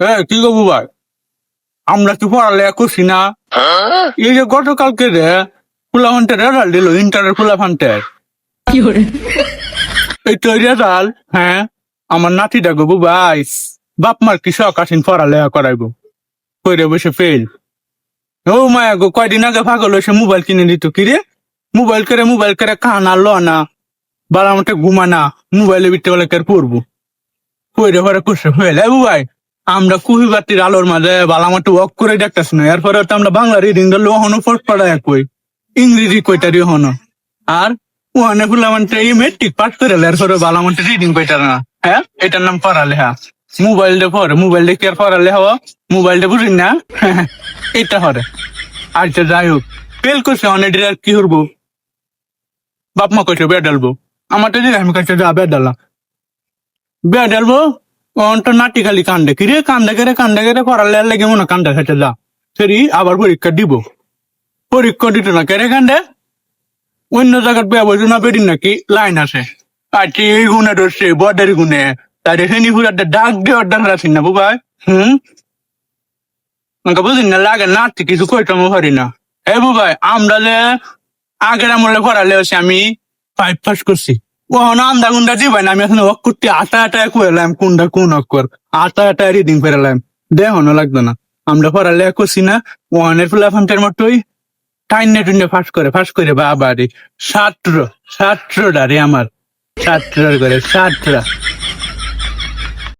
এ কি গো বুবাই? আমরা কি পড়ালেখা করছি না? এই যে গতকালকে রে ফুলাফান্টের রেজাল্ট দিল ইন্টারের ফুলাফান্টের। এই তো রেজাল্ট হ্যাঁ? আমার নাতিটা গো বুবাই বাপ মার কি শখ আসেন পড়ালেখা করাইবো? কইরে বসে ফেল ও মায়া গো কয়দিন আগে ভাগল সে মোবাইল কিনে দিত কি রে? মোবাইল করে মোবাইল করে কানা ল না বালা মতো ঘুমানা মোবাইলে বিতে বলে কার পড়ব? কইরে পরে করছে ফেল বুবাই আমরা কুহি বাতির আলোর মাঝে বালা মতো ওয়াক করে দেখতেছি না। এরপরে তো আমরা বাংলা রিডিং দিলে ওহনো ফট পড়ায় কই। ইংরেজি কইটারি হনো। আর ওখানে ফুলামানটা এই মেট্রিক পাস করে এরপরে বালা মতো রিডিং কইটার না। হ্যাঁ? এটার নাম পড়ালেখা মোবাইল দিয়ে পড়ে মোবাইল দিয়ে কি আর পড়ালেখা মোবাইল দিয়ে বুঝিন না? এটা হরে আচ্ছা যাই হোক। ফেল করছে অনেক আর কি করব? বাপ মা কইছে বেড ডালবো আমার তো আমি কাছে যা বেড ডালা বেড ডালবো অনটা নাটি খালি কান্দে। কিরে কান্দে করে কান্দে করে আর লেগে মনে কান্দে খেতে যা। সরি আবার পরীক্ষা দিব। পরীক্ষা দিত না, কেরে কান্দে? অন্য জায়গার ব্যবস্থা বেরিন নাকি? লাইন আছে। আচ্ছা এই গুণে ধরছে বর্ডারি গুণে। তাই হেনি পুরাটা ডাক দিয়ে অর্ডার রাখছেন না বুবাই। হুম? আমাকে বুঝিন না, লাগে নাচতে কিছু কইতাম পারি না। এ বুবাই, আমরা যে আগের আমলে পড়ালে আমি ফাইভ পাস করছি। ও আন্দা গুন্ডা দিবাই না, আমি এখন হক করতে আটা আটা কইলাম কোনটা কোন অক্ষর আটা আটা রিডিং ফেরালাম দেহনো লাগতো না। আমরা পড়ালে করছি না, ওয়ানের ফুলাফান্টের মতোই। টাইনে টুইনে ফাঁস করে ফাঁস করে বাবারে। ছাত্র ছাত্রটা রে আমার। ছাত্র করে ছাত্র